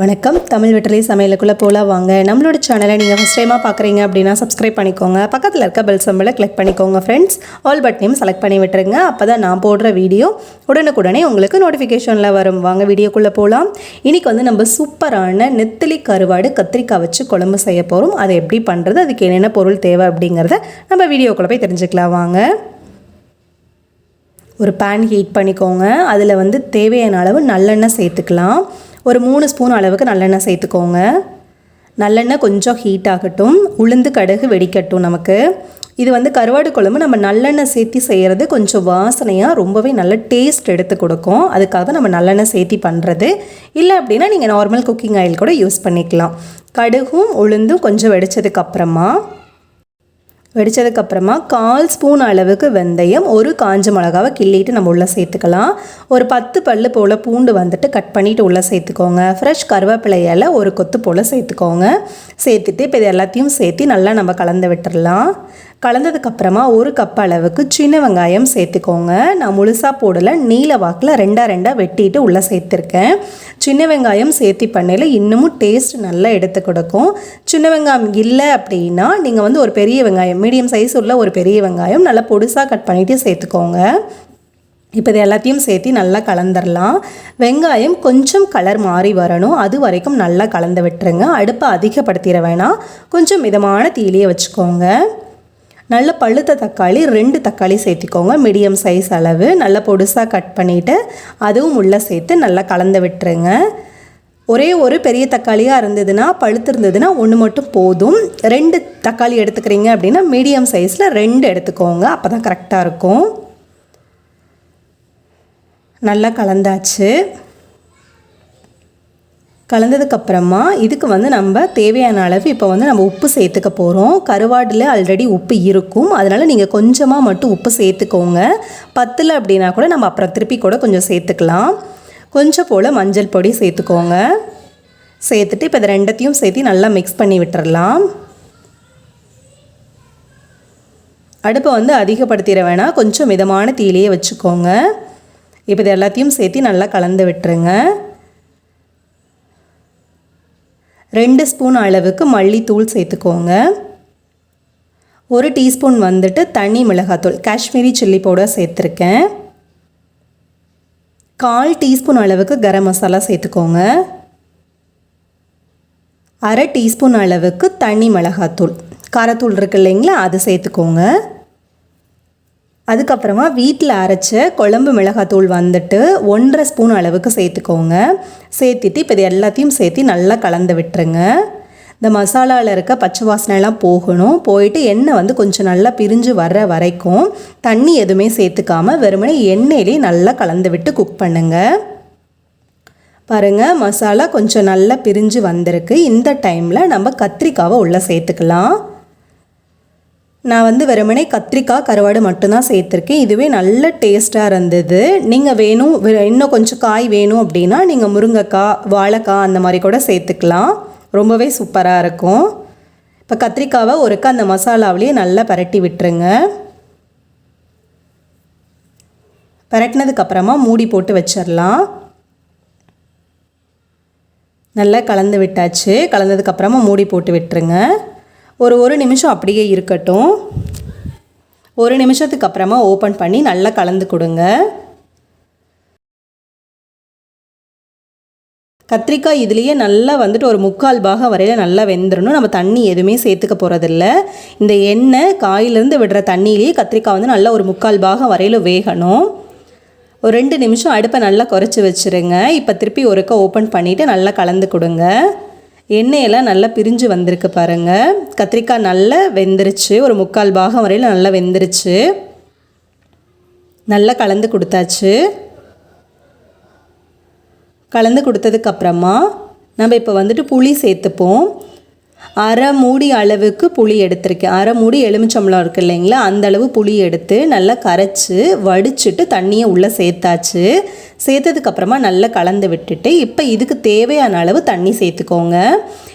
வணக்கம். தமிழ் வெற்றிலை சமையலுக்குள்ளே போகலாம் வாங்க. நம்மளோட சேனலை நீங்கள் ஃபஸ்ட் டைமாக பார்க்குறீங்க அப்படின்னா சப்ஸ்கிரைப் பண்ணிக்கோங்க. பக்கத்தில் இருக்க பெல் சம்பளை கிளிக் பண்ணிக்கோங்க ஃப்ரெண்ட்ஸ் ஆல் பட்டனையும் செலக்ட் பண்ணி விட்டுருங்க. அப்போ தான் நான் போடுற வீடியோ உடனுக்குடனே உங்களுக்கு நோட்டிஃபிகேஷனில் வரும். வாங்க வீடியோக்குள்ளே போகலாம் இன்றைக்கி வந்து நம்ம சூப்பரான நெத்திலி கருவாடு கத்திரிக்காய் வச்சு குழம்பு செய்ய போகிறோம் அதை எப்படி பண்ணுறது அதுக்கு என்னென்ன பொருள் தேவை அப்படிங்கிறத நம்ம வீடியோக்குள்ளே போய் தெரிஞ்சுக்கலாம். வாங்க. ஒரு பேன் ஹீட் பண்ணிக்கோங்க. அதில் வந்து தேவையான அளவு நல்லெண்ணெய் சேர்த்துக்கலாம். ஒரு மூணு ஸ்பூன் அளவுக்கு நல்லெண்ணெய் சேர்த்துக்கோங்க. நல்லெண்ணெய் கொஞ்சம் ஹீட் ஆகட்டும். உளுந்து கடுகு வெடிக்கட்டும் நமக்கு. இது வந்து கருவாடு குழம்பு நம்ம நல்லெண்ணெய் சேர்த்தி செய்கிறது கொஞ்சம் வாசனையாக ரொம்பவே நல்ல டேஸ்ட் எடுத்து கொடுக்கும். அதுக்காக நம்ம நல்லெண்ணெய் சேர்த்தி பண்ணுறது இல்லை அப்படின்னா நீங்கள் நார்மல் குக்கிங் ஆயில் கூட யூஸ் பண்ணிக்கலாம். கடுகும் உளுந்தும் கொஞ்சம் வெடித்ததுக்கப்புறமா வெடித்ததுக்கப்புறமா கால் ஸ்பூன் அளவுக்கு வெந்தயம் ஒரு காஞ்ச மிளகாவை கிள்ளிட்டு நம்ம உள்ளே சேர்த்துக்கலாம். ஒரு பத்து பல்லு போல் பூண்டு வந்துட்டு கட் பண்ணிவிட்டு உள்ளே சேர்த்துக்கோங்க. ஃப்ரெஷ் கருவேப்பிலையால் ஒரு கொத்து போல் சேர்த்துக்கோங்க. சேர்த்துட்டு இப்போ இது எல்லாத்தையும் சேர்த்து நல்லா நம்ம கலந்து விட்டுடலாம் கலந்ததுக்கப்புறமா ஒரு கப் அளவுக்கு சின்ன வெங்காயம் சேர்த்துக்கோங்க. நான் முழுசாக போடலை நீல வாக்கில் ரெண்டாக ரெண்டாக வெட்டிட்டு உள்ளே சேர்த்துருக்கேன். சின்ன வெங்காயம் சேர்த்தி பண்ணையில் இன்னமும் டேஸ்ட் நல்லா எடுத்து கொடுக்கும். சின்ன வெங்காயம் இல்லை அப்படின்னா நீங்கள் வந்து ஒரு பெரிய வெங்காயம் மீடியம் சைஸ் உள்ள ஒரு பெரிய வெங்காயம் நல்லா பொடுசாக கட் பண்ணிவிட்டு சேர்த்துக்கோங்க. இப்போ இது எல்லாத்தையும் சேர்த்து நல்லா கலந்துடலாம் வெங்காயம் கொஞ்சம் கலர் மாறி வரணும். அது வரைக்கும் நல்லா கலந்து விட்டுருங்க. அடுப்பை அதிகப்படுத்திட வேணாம். கொஞ்சம் மிதமான தீலியை வச்சுக்கோங்க. நல்ல பழுத்த தக்காளி ரெண்டு தக்காளி சேர்த்திக்கோங்க. மீடியம் சைஸ் அளவு. நல்லா பொடுசாக கட் பண்ணிவிட்டு அதுவும் உள்ளே சேர்த்து நல்லா கலந்து விட்டுருங்க. ஒரே ஒரு பெரிய தக்காளியாக இருந்ததுன்னா பழுத்திருந்ததுன்னா ஒன்று மட்டும் போதும். ரெண்டு தக்காளி எடுத்துக்கிறீங்க அப்படின்னா மீடியம் சைஸில் ரெண்டு எடுத்துக்கோங்க. அப்போ தான் கரெக்டாக இருக்கும். நல்லா கலந்தாச்சு. கலந்ததுக்கப்புறமா இதுக்கு வந்து நம்ம தேவையான அளவு இப்போ வந்து நம்ம உப்பு சேர்த்துக்க போகிறோம் கருவாடில் ஆல்ரெடி உப்பு இருக்கும். அதனால் நீங்கள் கொஞ்சமாக மட்டும் உப்பு சேர்த்துக்கோங்க. பத்தில் அப்படின்னா கூட நம்ம அப்புறம் திருப்பி கூட கொஞ்சம் சேர்த்துக்கலாம். கொஞ்சம் போல் மஞ்சள் பொடி சேர்த்துக்கோங்க. சேர்த்துட்டு இப்போ இதை ரெண்டத்தையும் சேர்த்து நல்லா மிக்ஸ் பண்ணி விட்டுறலாம். அடுப்பை வந்து அதிகப்படுத்திட வேணாம். கொஞ்சம் மிதமான தீலையே வச்சுக்கோங்க. இப்போ இது எல்லாத்தையும் சேர்த்து நல்லா கலந்து விட்டுருங்க. ரெண்டு ஸ்பூன் அளவுக்கு மல்லித்தூள் சேர்த்துக்கோங்க. ஒரு டீஸ்பூன் வந்துட்டு தனி மிளகாத்தூள் காஷ்மீரி சில்லி பவுடர் சேர்த்துருக்கேன். கால் டீஸ்பூன் அளவுக்கு கரம் மசாலா சேர்த்துக்கோங்க. அரை டீஸ்பூன் அளவுக்கு தனி மிளகாத்தூள் காரத்தூள் இருக்கு இல்லைங்களா அது சேர்த்துக்கோங்க. அதுக்கப்புறமா வீட்டில் அரைச்ச குழம்பு மிளகாத்தூள் வந்துட்டு ஒன்றரை ஸ்பூன் அளவுக்கு சேர்த்துக்கோங்க. சேர்த்துட்டு இப்போ இது எல்லாத்தையும் சேர்த்து நல்லா கலந்து விட்டுருங்க. இந்த மசாலாவில் இருக்க பச்சை வாசனைலாம் போகணும். போயிட்டு எண்ணெய் வந்து கொஞ்சம் நல்லா பிரிஞ்சு வர்ற வரைக்கும் தண்ணி எதுவுமே சேர்த்துக்காமல் வெறுமனே எண்ணெயிலே நல்லா கலந்து விட்டு குக் பண்ணுங்கள் பாருங்கள் மசாலா கொஞ்சம் நல்லா பிரிஞ்சு வந்திருக்கு. இந்த டைமில் நம்ம கத்திரிக்காவை உள்ளே சேர்த்துக்கலாம். நான் வந்து வெறுமனே கத்திரிக்காய் கருவாடு மட்டும்தான் சேர்த்துருக்கேன். இதுவே நல்ல டேஸ்ட்டாக இருந்தது. நீங்கள் வேணும் இன்னும் கொஞ்சம் காய் வேணும் அப்படின்னா நீங்கள் முருங்கைக்காய் வாழைக்காய் அந்த மாதிரி கூட சேர்த்துக்கலாம். ரொம்பவே சூப்பராக இருக்கும். இப்போ கத்திரிக்காவை ஒருக்க அந்த மசாலாவிலேயே நல்லா பரட்டி விட்டுருங்க. பரட்டினதுக்கப்புறமா மூடி போட்டு வச்சிடலாம் நல்லா கலந்து விட்டாச்சு. கலந்ததுக்கப்புறமா மூடி போட்டு விட்டுருங்க. ஒரு ஒரு நிமிஷம் அப்படியே இருக்கட்டும். ஒரு நிமிஷத்துக்கு அப்புறமா ஓப்பன் பண்ணி நல்லா கலந்து கொடுங்க. கத்திரிக்காய் இதுலேயே நல்லா வந்துட்டு ஒரு முக்கால் பாகம் வரையில் நல்லா வெந்துடணும் நம்ம தண்ணி எதுவுமே சேர்த்துக்க போகிறதில்ல இந்த எண்ணெய் காயிலேருந்து விடுற தண்ணியிலேயே கத்திரிக்காய் வந்து நல்லா ஒரு முக்கால் பாகம் வரையில் வேகணும். ஒரு ரெண்டு நிமிஷம் அடுப்பை நல்லா குறைச்சி வச்சுருங்க. இப்போ திருப்பி ஒருக்கா ஓப்பன் பண்ணிவிட்டு நல்லா கலந்து கொடுங்க. எண்ணெயெல்லாம் நல்லா பிரிஞ்சு வந்திருக்கு பாருங்கள் கத்திரிக்காய் நல்லா வெந்துருச்சு. ஒரு முக்கால் பாகம் வரையில் நல்லா வெந்துருச்சு. நல்லா கலந்து கொடுத்தாச்சு. கலந்து கொடுத்ததுக்கப்புறமா நம்ம இப்போ வந்துட்டு புளி சேர்த்துப்போம். அரை மூடி அளவுக்கு புளி எடுத்திருக்கேன். அரை மூடி எலுமிச்சம்பளம் இருக்குது இல்லைங்களா? அந்த அளவு புளி எடுத்து நல்லா கரைச்சி வடிச்சிட்டு தண்ணியை உள்ளே சேர்த்தாச்சு. சேர்த்ததுக்கப்புறமா நல்லா கலந்து விட்டுட்டு இப்போ இதுக்கு தேவையான அளவு தண்ணி சேர்த்துக்கோங்க.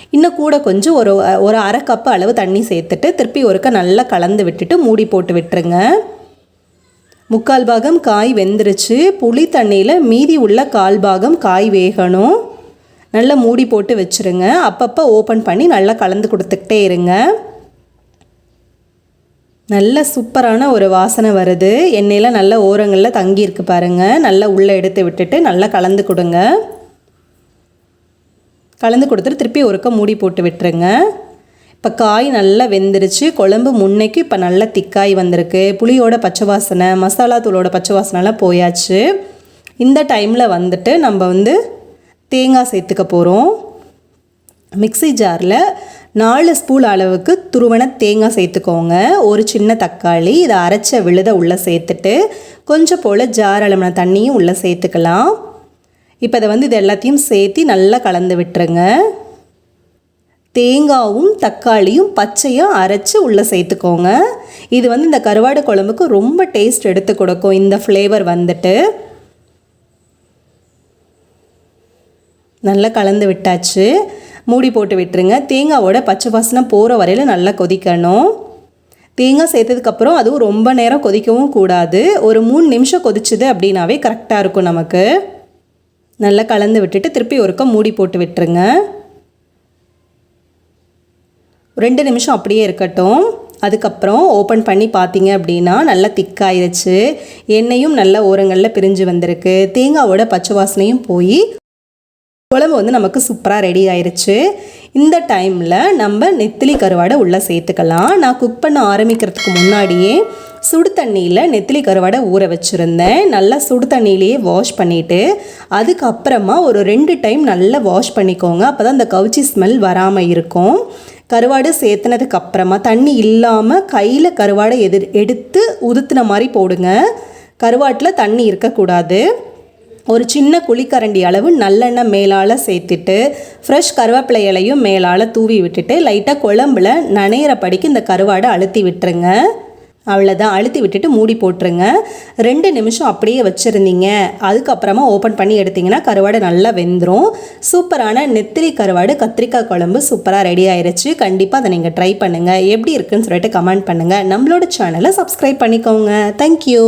இன்னும் கூட கொஞ்சம் ஒரு ஒரு அரை கப்பு அளவு தண்ணி சேர்த்துட்டு திருப்பி ஒருக்க நல்லா கலந்து விட்டுட்டு மூடி போட்டு விட்டுருங்க. முக்கால் பாகம் காய் வெந்துருச்சு. புளி தண்ணியில் மீதி உள்ள கால் பாகம் காய் வேகணும். நல்லா மூடி போட்டு வச்சுருங்க. அப்பப்போ ஓப்பன் பண்ணி நல்லா கலந்து கொடுத்துக்கிட்டே இருங்க. நல்ல சூப்பரான ஒரு வாசனை வருது. எண்ணெயில் நல்ல ஓரங்களில் தங்கியிருக்கு பாருங்கள் நல்லா உள்ளே எடுத்து விட்டுட்டு நல்லா கலந்து கொடுங்க. கலந்து கொடுத்துட்டு திருப்பி ஒருக்க மூடி போட்டு விட்டுருங்க. இப்போ காய் நல்லா வெந்துருச்சு. குழம்பு முன்னைக்கு இப்போ நல்லா திக்காய் வந்திருக்கு. புளியோட பச்சை வாசனை மசாலா தூளோட பச்சை வாசனைலாம் போயாச்சு. இந்த டைமில் வந்துட்டு நம்ம வந்து தேங்காய் சேர்த்துக்க போகிறோம் மிக்ஸி ஜாரில் நாலு ஸ்பூன் அளவுக்கு துருவன தேங்காய் சேர்த்துக்கோங்க. ஒரு சின்ன தக்காளி இதை அரைச்ச விழுத உள்ளே சேர்த்துட்டு கொஞ்சம் போல் ஜார் அளவுன தண்ணியும் உள்ளே சேர்த்துக்கலாம். இப்போ இதை வந்து இது எல்லாத்தையும் சேர்த்து நல்லா கலந்து விட்டுருங்க. தேங்காவும் தக்காளியும் பச்சையும் அரைச்சி உள்ளே சேர்த்துக்கோங்க. இது வந்து இந்த கருவாடு குழம்புக்கு ரொம்ப டேஸ்ட் எடுத்து கொடுக்கும். இந்த ஃப்ளேவர் வந்துட்டு. நல்லா கலந்து விட்டாச்சு. மூடி போட்டு விட்டுருங்க. தேங்காவோட பச்சை வாசனை போகிற வரையில் நல்லா கொதிக்கணும். தேங்காய் சேர்த்ததுக்கப்புறம் அதுவும் ரொம்ப நேரம் கொதிக்கவும் கூடாது. ஒரு மூணு நிமிஷம் கொதிச்சுது அப்படின்னாவே கரெக்டாக இருக்கும் நமக்கு. நல்லா கலந்து விட்டுட்டு திருப்பி ஒருக்க மூடி போட்டு விட்டுருங்க. ரெண்டு நிமிஷம் அப்படியே இருக்கட்டும். அதுக்கப்புறம் ஓப்பன் பண்ணி பார்த்தீங்க அப்படின்னா நல்லா திக்காயிருச்சு எண்ணெயும் நல்ல ஓரங்களில் பிரிஞ்சு வந்திருக்கு. தேங்காவோட பச்சை வாசனையும் போய் குழம்பு வந்து நமக்கு சூப்பராக ரெடி ஆயிடுச்சு இந்த டைமில் நம்ம நெத்திலி கருவாடை உள்ளே சேர்த்துக்கலாம். நான் குக் பண்ண ஆரம்பிக்கிறதுக்கு முன்னாடியே சுடு தண்ணியில் நெத்திலி கருவாடை ஊற வச்சுருந்தேன். நல்லா சுடு தண்ணியிலேயே வாஷ் பண்ணிவிட்டு அதுக்கப்புறமா ஒரு ரெண்டு டைம் நல்லா வாஷ் பண்ணிக்கோங்க. அப்போ தான் அந்த கவுச்சி ஸ்மெல் வராமல் இருக்கும். கருவாடு சேர்த்துனதுக்கு அப்புறமா தண்ணி இல்லாமல் கையில் கருவாடை எதிர் எடுத்து உதுத்துன மாதிரி போடுங்க. கருவாட்டில் தண்ணி இருக்கக்கூடாது. ஒரு சின்ன குழிக்கரண்டி அளவு நல்லெண்ணெய் மேலால் சேர்த்துட்டு ஃப்ரெஷ் கருவேப்பிலை இலையும் மேலால் தூவி விட்டுட்டு லைட்டாக குழம்புல நனையிற படிக்கு இந்த கருவாடை அழுத்தி விட்டுருங்க. அவ்வளோதான் அழுத்தி விட்டுட்டு மூடி போட்டுருங்க. ரெண்டு நிமிஷம் அப்படியே வச்சுருந்தீங்க. அதுக்கப்புறமா ஓப்பன் பண்ணி எடுத்திங்கன்னா கருவாடு நல்லா வெந்துடும் சூப்பரான நெத்திலி கருவாடு கத்திரிக்காய் குழம்பு சூப்பராக ரெடி ஆயிடுச்சு கண்டிப்பாக அதை நீங்கள் ட்ரை பண்ணுங்கள் எப்படி இருக்குன்னு சொல்லிட்டு கமெண்ட் பண்ணுங்கள் நம்மளோட சேனலை சப்ஸ்கிரைப் பண்ணிக்கோங்க. தேங்க்யூ